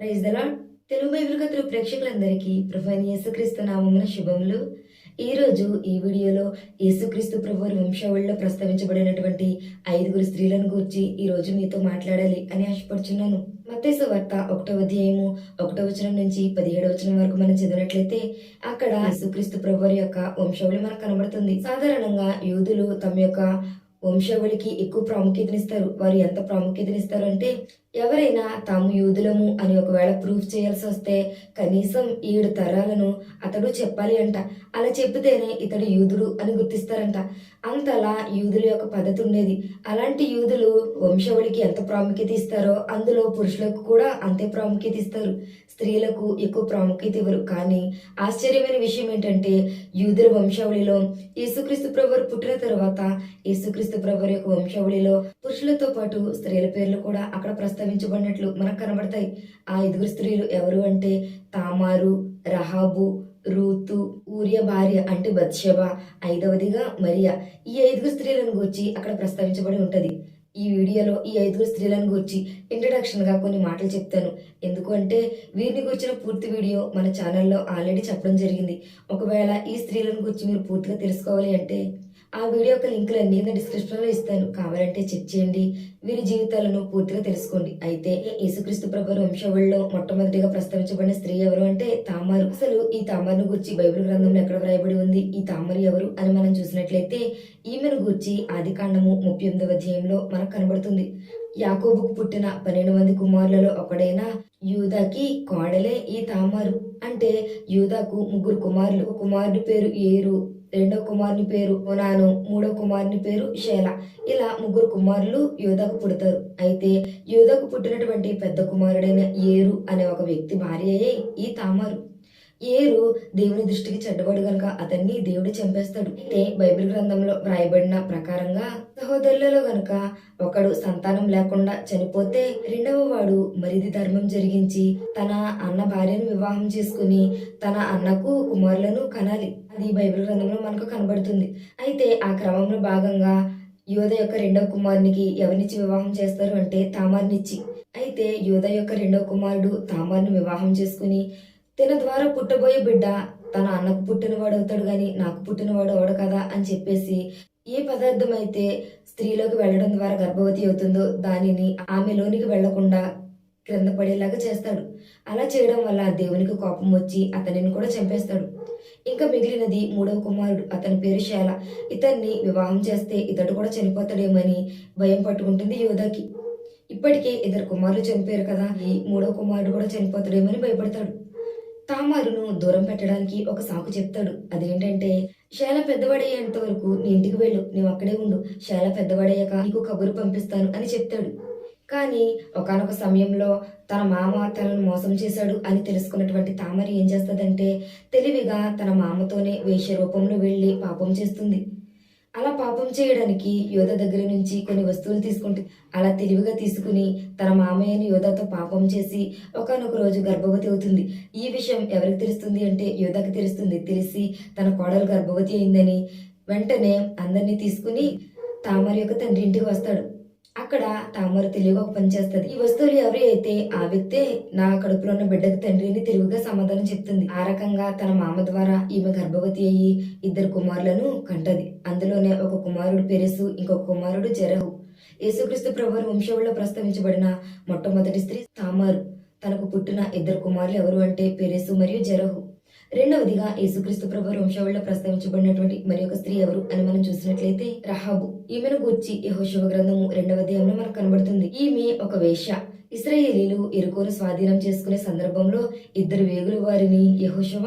Praise దలా Telugu Bible కథలు ప్రేక్షకులందరికీ ప్రభు యేసుక్రీస్తు నామమున శుభములు. ఈ రోజు ఈ వీడియోలో యేసుక్రీస్తు ప్రభు వంశావళిలో ప్రస్తావించబడినటువంటి ఐదుగురు స్త్రీలను గురించి ఈ రోజు మీతో మాట్లాడాలి అని ఆశపడుచున్నాను. మత్తేసు వార్త ఒకటో అధ్యాయము ఒకటో వచనం నుంచి పదిహేడవ వచనం వరకు మనం చదివినట్లయితే అక్కడ యేసుక్రీస్తు ప్రభువారి యొక్క వంశావళి మనకు కనబడుతుంది. సాధారణంగా యూదులు తమ యొక్క వంశావళికి ఎక్కువ ప్రాముఖ్యతనిస్తారు. వారు ఎంత ప్రాముఖ్యతనిస్తారు అంటే ఎవరైనా తాము యూదులము అని ఒకవేళ ప్రూఫ్ చేయాల్సి వస్తే కనీసం ఏడు తరాలను అతడు చెప్పాలి అంట. అలా చెప్తేనే ఇతడు యూదుడు అని గుర్తిస్తారంట. అంతలా యూదుల యొక్క పద్ధతి ఉండేది. అలాంటి యూదులు వంశవళికి ఎంత ప్రాముఖ్యత ఇస్తారో అందులో పురుషులకు కూడా అంతే ప్రాముఖ్యత ఇస్తారు. స్త్రీలకు ఎక్కువ ప్రాముఖ్యత ఇవ్వరు. కానీ ఆశ్చర్యమైన విషయం ఏంటంటే యూదుల వంశావళిలో యేసుక్రీస్తు ప్రభువారు పుట్టిన తర్వాత యేసుక్రీస్తు ప్రభువారి యొక్క వంశావళిలో పురుషులతో పాటు స్త్రీల పేర్లు కూడా అక్కడ ప్రస్తావించబడినట్లు మనకు కనబడతాయి. ఆ ఐదుగురు స్త్రీలు ఎవరు అంటే? తామారు రహాబు రూతు ఊర్య భార్య అంటే బత్షబ ఐదవదిగా మరియా. ఈ ఐదుగురు స్త్రీలను గురించి అక్కడ ప్రస్తావించబడి ఉంటుంది. ఈ వీడియోలో ఈ ఐదుగురు స్త్రీలను గురించి ఇంట్రడక్షన్గా కొన్ని మాటలు చెప్తాను. ఎందుకంటే వీరిని గురించిన పూర్తి వీడియో మన ఛానల్లో ఆల్రెడీ చెప్పడం జరిగింది. ఒకవేళ ఈ స్త్రీలను గురించి మీరు పూర్తిగా తెలుసుకోవాలి అంటే ఆ వీడియో యొక్క లింకులు అన్ని డిస్క్రిప్షన్లో ఇస్తాను. కావాలంటే చెక్ చేయండి. వీరి జీవితాలను పూర్తిగా తెలుసుకోండి. అయితే యేసుక్రీస్తు ప్రభు వంశవుల్లో మొట్టమొదటిగా ప్రస్తావించబడిన స్త్రీ ఎవరు అంటే తామారు. అసలు ఈ తామరును గురించి బైబిల్ గ్రంథంలో ఎక్కడ వ్రాయబడి ఉంది? ఈ తామరు ఎవరు అని మనం చూసినట్లయితే ఈమెను గూర్చి ఆది కాండము ముప్పై ఎనిమిదవ అధ్యాయంలో మనకు కనబడుతుంది. యాకోబుకు పుట్టిన పన్నెండు మంది కుమారులలో ఒకడైన యూదాకి కోడలే ఈ తామారు. అంటే యూదాకు ముగ్గురు కుమారులు. కుమారుడి పేరు ఏరు. రెండో కుమారుని పేరు ఒనాను మూడో కుమారుని పేరు షేల. ఇలా ముగ్గురు కుమారులు యోధకు పుడతారు. అయితే యోధకు పుట్టినటువంటి పెద్ద కుమారుడైన ఏరు అనే ఒక వ్యక్తి భార్యయే ఈ తామారు. ఏరు దేవుని దృష్టికి చెడ్డవాడు గనుక అతన్ని దేవుడు చంపేస్తాడు. అయితే బైబిల్ గ్రంథంలో వ్రాయబడిన ప్రకారంగా సహోదరులలో గనుక ఒకడు సంతానం లేకుండా చనిపోతే రెండవ వాడు మరిది ధర్మం జరిగించి తన అన్న భార్యను వివాహం చేసుకుని తన అన్నకు కుమారులను కనాలి. అది బైబిల్ గ్రంథంలో మనకు కనబడుతుంది. అయితే ఆ క్రమంలో భాగంగా యోధ యొక్క రెండవ కుమారునికి ఎవరినిచ్చి వివాహం చేస్తారు అంటే తామార్నిచ్చి. అయితే యోధ యొక్క రెండవ కుమారుడు తామార్ని వివాహం చేసుకుని తన ద్వారా పుట్టబోయే బిడ్డ తన అన్నకు పుట్టినవాడు అవుతాడు గాని నాకు పుట్టినవాడు అవడు కదా అని చెప్పేసి ఏ పదార్థం అయితే స్త్రీలోకి వెళ్ళడం ద్వారా గర్భవతి అవుతుందో దానిని ఆమెలోనికి వెళ్ళకుండా క్రింద పడేలాగా చేస్తాడు. అలా చేయడం వల్ల దేవునికి కోపం వచ్చి అతనిని కూడా చంపేస్తాడు. ఇంకా మిగిలినది మూడవ కుమారుడు. అతని పేరు శాల ఇతన్ని వివాహం చేస్తే ఇతడు కూడా చనిపోతాడేమని భయం పట్టుకుంటుంది యోధాకి. ఇప్పటికే ఇద్దరు కుమారులు చనిపోయారు కదా. ఈ మూడవ కుమారుడు కూడా చనిపోతాడేమని భయపడతాడు. తామారును దూరం పెట్టడానికి ఒక సాకు చెప్తాడు. అదేంటంటే శాల పెద్దవాడయ్యేంత వరకు నీ ఇంటికి వెళ్ళు. నువ్వు అక్కడే ఉండు. శాల పెద్దవాడయ్యాక నీకు కబురు పంపిస్తాను అని చెప్తాడు. కానీ ఒకానొక సమయంలో తన మామ తనను మోసం చేశాడు అని తెలుసుకున్నటువంటి తామరి ఏం చేస్తుందంటే తెలివిగా తన మామతోనే వేష రూపంలో వెళ్ళి పాపం చేస్తుంది. అలా పాపం చేయడానికి యోధ దగ్గర నుంచి కొన్ని వస్తువులు తీసుకుంటుంది అలా తెలివిగా తీసుకుని తన మామయ్యని యోధతో పాపం చేసి ఒకనొక రోజు గర్భవతి అవుతుంది. ఈ విషయం ఎవరికి తెలుస్తుంది అంటే యోధకి తెలుస్తుంది. తెలిసి తన కోడలు గర్భవతి అయిందని వెంటనే అందరినీ తీసుకుని తామర యొక్క తండ్రి ఇంటికి వస్తాడు. అక్కడ తామర తెలివిగా ఒక ఈ వస్తువులు ఎవరి అయితే ఆ వ్యక్తే నా కడుపులో ఉన్న బిడ్డకు తండ్రి అని తెలివిగా సమాధానం చెప్తుంది. ఆ రకంగా తన మామ ద్వారా ఈమె గర్భవతి అయ్యి ఇద్దరు కుమారులను కంటది. అందులోనే ఒక కుమారుడు పెరెసు ఇంకొక కుమారుడు జరహు. యేసుక్రీస్తు ప్రభు వంశంలో ప్రస్తావించబడిన మొట్టమొదటి స్త్రీ తామారు. తనకు పుట్టిన ఇద్దరు కుమారులు ఎవరు అంటే పెరెసు మరియు జరహు. రెండవదిగా యేసుక్రీస్తు ప్రభు వంశావళిలో ప్రస్తావించబడినటువంటి మరి ఒక స్త్రీ ఎవరు అని మనం చూసినట్లయితే రహాబు. ఈమెను గూర్చి యహోశివ గ్రంథము రెండవ అధ్యాయంలో మనకు కనబడుతుంది. ఈమె ఒక వేష ఇస్రాయేలీలు ఎరుకోను స్వాధీనం చేసుకునే సందర్భంలో ఇద్దరు వేగులు వారిని యహోశవ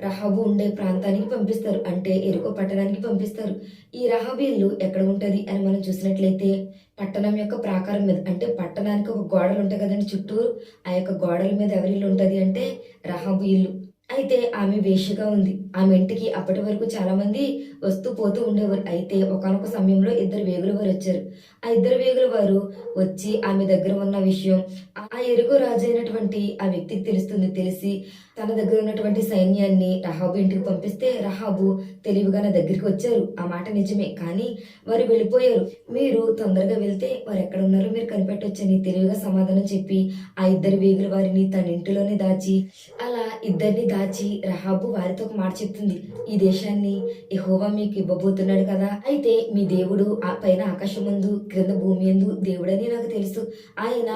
రహాబు ఉండే ప్రాంతానికి పంపిస్తారు. అంటే ఎరుకో పట్టణానికి పంపిస్తారు. ఈ రహాబీల్లు ఎక్కడ ఉంటుంది అని మనం చూసినట్లయితే పట్టణం యొక్క ప్రాకారం మీద అంటే పట్టణానికి ఒక గోడలు ఉంటాయి కదండి చుట్టూరు. ఆ యొక్క గోడల మీద ఎవరి ఇల్లు ఉంటుంది అంటే రహాబు ఇల్లు. అయితే ఆమె వేషగా ఉంది. ఆమె ఇంటికి అప్పటి వరకు చాలా మంది వస్తూ పోతూ ఉండేవారు. అయితే ఒకనొక సమయంలో ఇద్దరు వేగుల వారు వచ్చారు. ఆ ఇద్దరు వేగుల వారు వచ్చి ఆమె దగ్గర ఉన్న విషయం ఆ ఎరుగు రాజు అయినటువంటి ఆ వ్యక్తికి తెలుస్తుంది. తెలిసి తన దగ్గర ఉన్నటువంటి సైన్యాన్ని రహాబు ఇంటికి పంపిస్తే రహాబు తెలివిగా నా దగ్గరికి వచ్చారు. ఆ మాట నిజమే. కానీ వారు వెళ్ళిపోయారు. మీరు తొందరగా వెళ్తే వారు ఎక్కడ ఉన్నారో మీరు కనిపెట్టొచ్చని తెలివిగా సమాధానం చెప్పి ఆ ఇద్దరు వేగుల వారిని తన ఇంటిలోనే దాచి అలా ఇద్దరిని దాచి రహాబు వారితో ఒక మాట చెప్తుంది. ఈ దేశాన్ని యహోవా మీకు ఇవ్వబోతున్నాడు కదా. అయితే మీ దేవుడు ఆ పైన ఆకాశం ముందు క్రింద భూమి ఎందు దేవుడని నాకు తెలుసు. ఆయన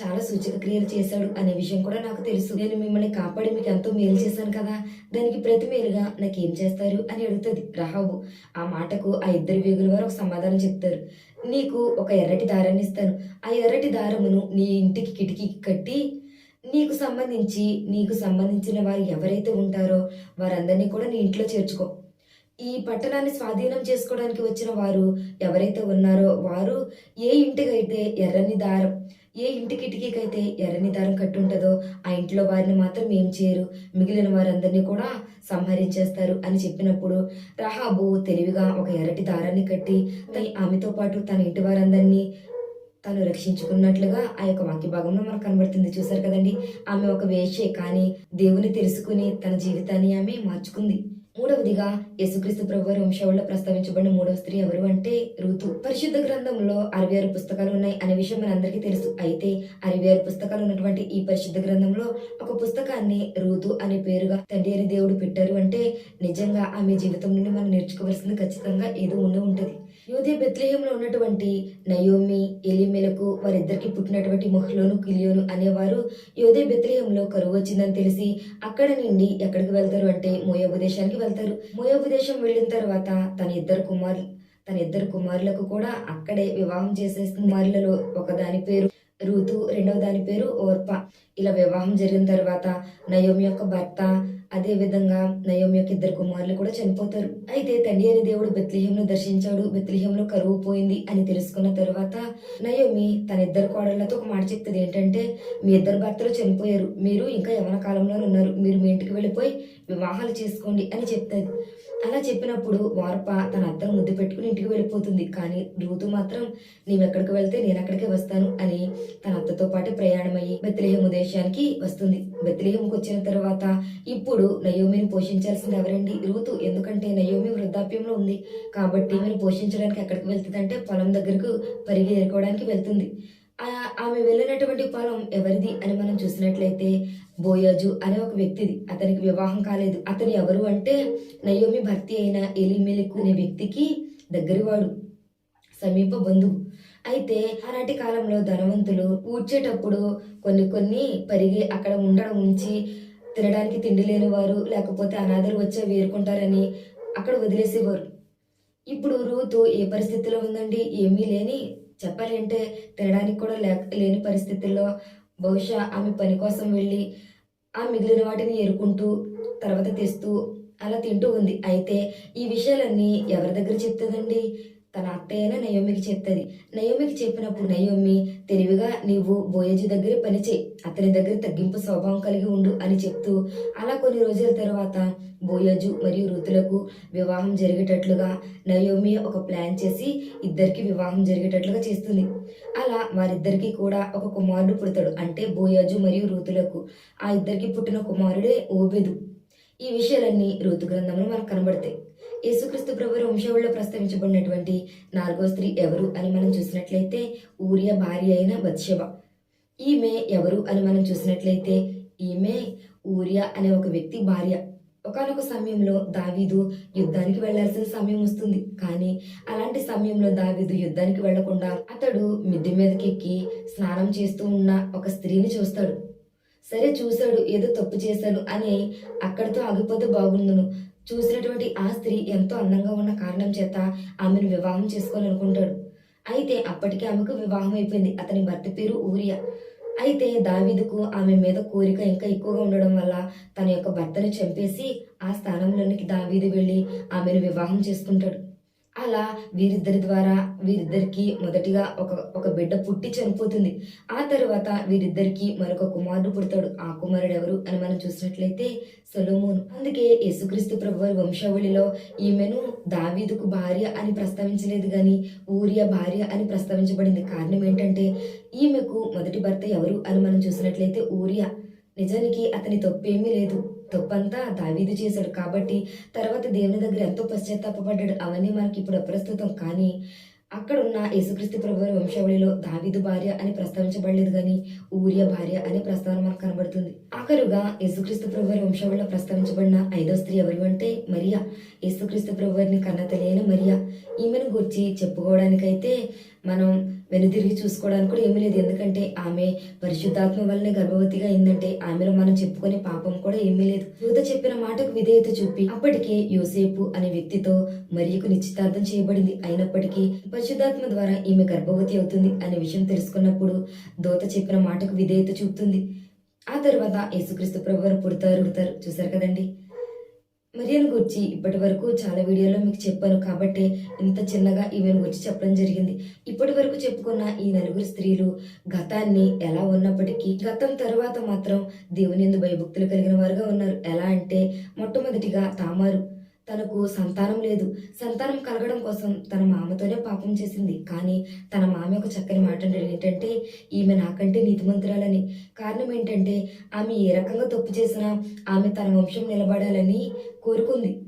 చాలా సూచక క్రియలు చేశాడు అనే విషయం కూడా నాకు తెలుసు. నేను మిమ్మల్ని కాపాడి మీకు ఎంతో మేలు చేశాను కదా. దానికి ప్రతి మేలుగా నాకు ఏం చేస్తారు అని అడుగుతుంది రహాబు. ఆ మాటకు ఆ ఇద్దరు వేగుల వారు ఒక సమాధానం చెప్తారు. నీకు ఒక ఎర్రటి దారాన్ని ఇస్తాను. ఆ ఎర్రటి దారమును నీ ఇంటికి కిటికీకి కట్టి నీకు సంబంధించి నీకు సంబంధించిన వారు ఎవరైతే ఉంటారో వారందరినీ కూడా నీ ఇంట్లో చేర్చుకో. ఈ పట్టణాన్ని స్వాధీనం చేసుకోవడానికి వచ్చిన వారు ఎవరైతే ఉన్నారో వారు ఏ ఇంటికైతే ఎర్రని దారం ఏ ఇంటి కిటికీకైతే ఎర్రని దారం కట్టి ఉంటుందో ఆ ఇంట్లో వారిని మాత్రం ఏం చేయరు. మిగిలిన వారందరినీ కూడా సంహరించేస్తారు అని చెప్పినప్పుడు రహాబు తెలివిగా ఒక ఎర్రటి దారాన్ని కట్టి తన ఆమెతో పాటు తన ఇంటి వారందరినీ తను రక్షించుకున్నట్లుగా ఆ యొక్క వాక్య భాగంలో మనకు కనబడుతుంది. చూసారు కదండి? ఆమె ఒక వేషే కానీ దేవుని తెలుసుకుని తన జీవితాన్ని ఆమె మార్చుకుంది. మూడవదిగా యేసుక్రీస్తు ప్రభు వారి వంశావళిలో ప్రస్తావించబడిన మూడవ స్త్రీ ఎవరు అంటే ఋతు పరిశుద్ధ గ్రంథంలో అరవై ఆరు పుస్తకాలు ఉన్నాయి అనే విషయం మనందరికీ తెలుసు. అయితే అరవై ఆరు పుస్తకాలు ఉన్నటువంటి ఈ పరిశుద్ధ గ్రంథంలో ఒక పుస్తకాన్ని ఋతు అనే పేరుగా తండ్రి అని దేవుడు పెట్టారు అంటే నిజంగా ఆమె జీవితం నుండి మనం నేర్చుకోవాల్సింది ఖచ్చితంగా ఏదో ఉండి ఉంటుంది. యోధే బెత్లేహంలో ఉన్నటువంటి నయోమి ఎలిమెలకు వారిద్దరికి పుట్టినటువంటి మొహలోను కిలియోను అనేవారు యోధే బెత్లేహంలో కరువు వచ్చిందని తెలిసి అక్కడ నుండి ఎక్కడికి వెళ్తారు అంటే మోయోబు దేశానికి వెళ్తారు. మోయోబు దేశం వెళ్ళిన తర్వాత తన ఇద్దరు కుమారులు తన ఇద్దరు కుమారులకు కూడా అక్కడే వివాహం చేసే కుమారులలో ఒక దాని పేరు రూతు రెండవ దాని పేరు ఓర్ప. ఇలా వివాహం జరిగిన తర్వాత నయోమి యొక్క భర్త అదే విధంగా నయోమి యొక్క ఇద్దరు కుమారులు కూడా చనిపోతారు. అయితే తండ్రి అనే దేవుడు బెత్లిహంను దర్శించాడు. బెత్లిహంలో కరువు పోయింది అని తెలుసుకున్న తర్వాత నయోమి తన ఇద్దరు కోడళ్ళతో ఒక మాట చెప్తుంది. ఏంటంటే మీ ఇద్దరు భర్తలు చనిపోయారు. మీరు ఇంకా యవన కాలంలో ఉన్నారు. మీరు మీ ఇంటికి వెళ్ళిపోయి వివాహాలు చేసుకోండి అని చెప్తుంది. అలా చెప్పినప్పుడు వార్ప తన అత్తను ముద్దు పెట్టుకుని ఇంటికి వెళ్ళిపోతుంది. కానీ రూతు మాత్రం నీవు ఎక్కడికి వెళ్తే నేను అక్కడికే వస్తాను అని తన అత్తతో పాటు ప్రయాణమయ్యి బెత్లెహేము దేశానికి వస్తుంది. బెత్లెహేముకు వచ్చిన తర్వాత ఇప్పుడు నయోమిని పోషించాల్సింది ఎవరండి? రూతు ఎందుకంటే నయోమి వృద్ధాప్యంలో ఉంది. కాబట్టి ఆమెను పోషించడానికి ఎక్కడికి వెళ్తుందంటే పొలం దగ్గరకు పరిగి ఎరుకోవడానికి వెళ్తుంది. ఆమె వెళ్ళినటువంటి పొలం ఎవరిది అని మనం చూసినట్లయితే బోయాజు అనే ఒక వ్యక్తిది. అతనికి వివాహం కాలేదు. అతను ఎవరు అంటే నయోమి భర్తీ అయిన ఎలిమెలికు అనే వ్యక్తికి దగ్గరవాడు సమీప బంధువు. అయితే ఆనాటి కాలంలో ధనవంతులు ఊడ్చేటప్పుడు కొన్ని కొన్ని పరిగి అక్కడ ఉండడం ఉంచి తినడానికి తిండి లేని వారు లేకపోతే అనాథలు వచ్చే వేరుకుంటారని అక్కడ వదిలేసేవారు. ఇప్పుడు రూతు ఏ పరిస్థితిలో ఉందండి? ఏమీ లేని చెప్పాలంటే తినడానికి కూడా లేక లేని పరిస్థితుల్లో బహుశా ఆమె పని కోసం వెళ్ళి ఆ మిగిలిన వాటిని ఎరుకుంటూ తర్వాత తెస్తూ అలా తింటూ ఉంది. అయితే ఈ విషయాలన్నీ ఎవరి దగ్గర చెప్తుందండి? తన అత్తయ్యనే నయోమికి చెప్తుంది నయోమికి చెప్పినప్పుడు నయోమి తెలివిగా నీవు బోయజు దగ్గర పనిచేయి అతని దగ్గర తగ్గింపు స్వభావం కలిగి ఉండు అని చెప్తూ అలా కొన్ని రోజుల తర్వాత బోయజు మరియు ఋతులకు వివాహం జరిగేటట్లుగా నయోమి ఒక ప్లాన్ చేసి ఇద్దరికి వివాహం జరిగేటట్లుగా చేస్తుంది. అలా వారిద్దరికి కూడా ఒక కుమారుడు పుడతాడు అంటే బోయజు మరియు ఋతులకు ఆ ఇద్దరికి పుట్టిన కుమారుడే ఓబెదు. ఈ విషయాలన్నీ ఋతు గ్రంథంలో మనకు కనబడతాయి. యేసుక్రీస్తు ప్రభు వంశవుల్లో ప్రస్తావించబడినటువంటి నాలుగో స్త్రీ ఎవరు అని మనం చూసినట్లయితే ఊరియ భార్య అయిన బత్సవ ఈమె ఎవరు అని మనం చూసినట్లయితే ఈమె ఊరియా అనే ఒక వ్యక్తి భార్య. ఒకానొక సమయంలో దావీదు యుద్ధానికి వెళ్ళాల్సిన సమయం వస్తుంది. కానీ అలాంటి సమయంలో దావీదు యుద్ధానికి వెళ్ళకుండా అతడు మిద్దె మీదకి ఎక్కి స్నానం చేస్తూ ఉన్న ఒక స్త్రీని చూస్తాడు. సరే చూశాడు ఏదో తప్పు చేశాడు అని అక్కడితో ఆగిపోతే బాగుండును. చూసినటువంటి ఆ స్త్రీ ఎంతో అందంగా ఉన్న కారణం చేత ఆమెను వివాహం చేసుకోవాలనుకుంటాడు. అయితే అప్పటికే ఆమెకు వివాహం అయిపోయింది. అతని భర్త పేరు ఊరియా. అయితే దావీదుకు ఆమె మీద కోరిక ఇంకా ఎక్కువగా ఉండడం వల్ల తన యొక్క భర్తను చంపేసి ఆ స్థానంలోనికి దావీదు వెళ్ళి ఆమెను వివాహం చేసుకుంటాడు. అలా వీరిద్దరి ద్వారా వీరిద్దరికి మొదటిగా ఒక ఒక బిడ్డ పుట్టి చనిపోతుంది. ఆ తర్వాత వీరిద్దరికి మరొక కుమారుడు పుడతాడు. ఆ కుమారుడు ఎవరు అని మనం చూసినట్లయితే సొలోమోను. అందుకే యేసుక్రీస్తు ప్రభువారి వంశావళిలో ఈమెను దావీదుకు భార్య అని ప్రస్తావించలేదు కానీ ఊరియా భార్య అని ప్రస్తావించబడింది. కారణం ఏంటంటే ఈమెకు మొదటి భర్త ఎవరు అని మనం చూసినట్లయితే ఊరియా. నిజానికి అతని తప్పేమీ లేదు. తప్పంతా దావీదు చేశాడు. కాబట్టి తర్వాత దేవుని దగ్గర ఎంతో పశ్చాత్తాపడ్డాడు అవన్నీ మనకి ఇప్పుడు అప్రస్తుతం. కానీ అక్కడ ఉన్న యేసుక్రీస్తు ప్రభు వంశావళిలో దావీదు భార్య అని ప్రస్తావించబడలేదు కానీ ఊరియ భార్య అనే ప్రస్తావన మనకు కనబడుతుంది. ఆఖరుగా యేసుక్రీస్తు ప్రభు వంశావళిలో ప్రస్తావించబడిన ఐదో స్త్రీ ఎవరు అంటే మరియా. యేసుక్రీస్తు ప్రభువారిని కన్న తెలియని మరియా. ఈమెను గురించి చెప్పుకోవడానికైతే మనం వెనుదిరిగి చూసుకోవడానికి కూడా ఏమీ లేదు. ఎందుకంటే ఆమె పరిశుద్ధాత్మ వల్లనే గర్భవతిగా అయిందంటే ఆమెలో మనం చెప్పుకునే పాపం కూడా ఏమీ లేదు. యూత చెప్పిన మాటకు విధేయత చూపి అప్పటికే యోసేపు అనే వ్యక్తితో మరియకు నిశ్చితార్థం చేయబడింది. అయినప్పటికీ పరిశుద్ధాత్మ ద్వారా ఈమె గర్భవతి అవుతుంది అనే విషయం తెలుసుకున్నప్పుడు దోత చెప్పిన మాటకు విధేయత చూపుతుంది. ఆ తర్వాత యేసుక్రీస్తు ప్రభు వారు పుడతారు పుడతారు. చూసారు కదండి? మరియను గురించి ఇప్పటి వరకు చాలా వీడియోలో మీకు చెప్పాను కాబట్టి ఇంత చిన్నగా ఈమెను గురించి చెప్పడం జరిగింది. ఇప్పటి వరకు చెప్పుకున్న ఈ నలుగురు స్త్రీలు గతాన్ని ఎలా ఉన్నప్పటికీ గతం తర్వాత మాత్రం దేవుని ఎందు భయభక్తులు కలిగిన వారుగా ఉన్నారు. ఎలా అంటే మొట్టమొదటిగా తామారు తనకు సంతానం లేదు. సంతానం కలగడం కోసం తన మామతోనే పాపం చేసింది. కానీ తన మామ యొక్క చక్కని మాట ఏంటంటే ఈమె నాకంటే నీతిమంతురాలని. కారణం ఏంటంటే ఆమె ఏ రకంగా తప్పు చేసినా ఆమె తన వంశం నిలబడాలని కోరుకుంది.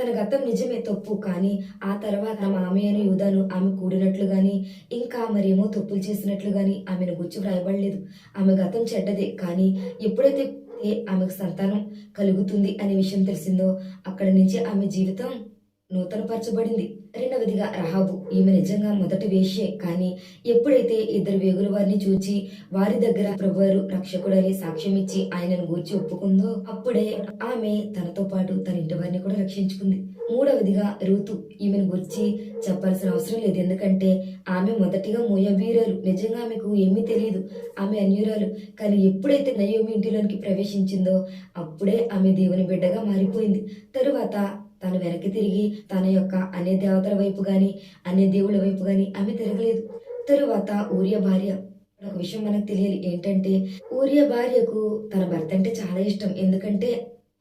తన గతం నిజమే తప్పు. కానీ ఆ తర్వాత తన మామయ్యను యూదాను ఆమె కూడినట్లు కానీ ఇంకా మరేమో తప్పులు చేసినట్లు కానీ ఆమెను గుర్చి వ్రాయబడలేదు. ఆమె గతం చెడ్డదే. కానీ ఎప్పుడైతే ఏ ఆమెకు సంతానం కలుగుతుంది అనే విషయం తెలిసిందో అక్కడి నుంచి ఆమె జీవితం నూతనపరచబడింది. రెండవదిగా రహాబు. ఈమె నిజంగా మొదటి వేషే. కానీ ఎప్పుడైతే ఇద్దరు వేగుల వారిని చూచి వారి దగ్గర ప్రభువారు రక్షకుడని సాక్ష్యం ఇచ్చి ఆయనను గూర్చి ఒప్పుకుందో అప్పుడే ఆమె తనతో పాటు తన ఇంటి వారిని కూడా రక్షించుకుంది. మూడవదిగా రుతు. ఈమెను గురించి చెప్పాల్సిన అవసరం లేదు. ఎందుకంటే ఆమె మొదటిగా మోయవీరాలు. నిజంగా ఆమెకు ఏమీ తెలియదు ఆమె అన్యురాలు. కానీ ఎప్పుడైతే నయోమి ఇంటిలోనికి ప్రవేశించిందో అప్పుడే ఆమె దేవుని బిడ్డగా మారిపోయింది. తరువాత తను వెనక్కి తిరిగి తన యొక్క అనే దేవతల వైపు గాని అనే దేవుళ్ళ వైపు గాని ఆమె తిరగలేదు. తరువాత ఊర్య భార్య ఒక విషయం మనకు తెలియాలి. ఏంటంటే ఊర్య భార్యకు తన భర్త అంటే చాలా ఇష్టం. ఎందుకంటే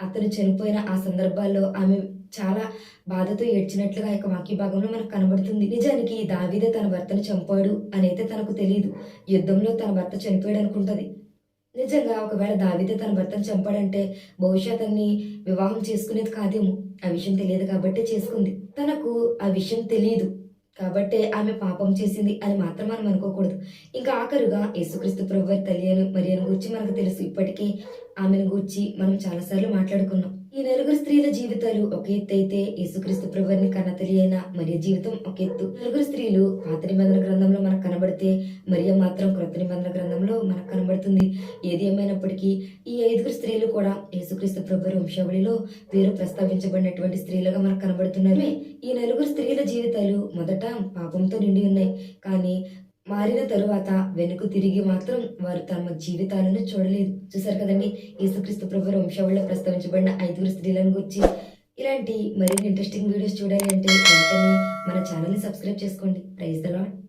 అతను చనిపోయిన ఆ సందర్భాల్లో ఆమె చాలా బాధతో ఏడ్చినట్లుగా యొక్క వాక్య భాగంలో మనకు కనబడుతుంది. నిజానికి దావీదే తన భర్తను చంపాడు అనైతే తనకు తెలియదు యుద్ధంలో తన భర్త చనిపోయాడు అనుకుంటది. నిజంగా ఒకవేళ దావితే తన భర్తను చంపాడంటే బహుశా తన్ని వివాహం చేసుకునేది కాదేమో? ఆ విషయం తెలియదు కాబట్టి చేసుకుంది. తనకు ఆ విషయం తెలియదు కాబట్టే ఆమె పాపం చేసింది అని మాత్రం మనం అనుకోకూడదు. ఇంకా ఆఖరుగా యేసుక్రీస్తు ప్రభువారి తల్లి అని మరియను గురించి మనకు తెలుసు. ఇప్పటికీ ఆమెను గురించి మనం చాలాసార్లు మాట్లాడుకున్నాం. ఈ నలుగురు స్త్రీల జీవితాలు ఒక ఎత్తు అయితే యేసుక్రీస్తు ప్రభుని కన్న అయిన మరియ జీవితం ఒక ఎత్తు. నలుగురు స్త్రీలు పాత నిబంధన గ్రంథంలో మనకు కనబడితే మరియ మాత్రం క్రొత్త నిబంధన గ్రంథంలో మనకు కనబడుతుంది. ఏది ఏమైనప్పటికీ ఈ ఐదుగురు స్త్రీలు కూడా యేసుక్రీస్తు ప్రభు వంశావళిలో పేరు ప్రస్తావించబడినటువంటి స్త్రీలుగా మనకు కనబడుతున్నారు. ఈ నలుగురు స్త్రీల జీవితాలు మొదట పాపంతో నిండి ఉన్నాయి. కానీ మారిన తరువాత వెనుక తిరిగి మాత్రం వారు తమ జీవితాలను చూడలేదు. చూసారు కదండి? యేసుక్రీస్తు ప్రభు వంశావళిలో ప్రస్తావించబడిన ఐదుగురు స్త్రీలను గురించి. ఇలాంటి మరిన్ని ఇంట్రెస్టింగ్ వీడియోస్ చూడాలి అంటే వెంటనే మన ఛానల్ని సబ్స్క్రైబ్ చేసుకోండి. Praise the lord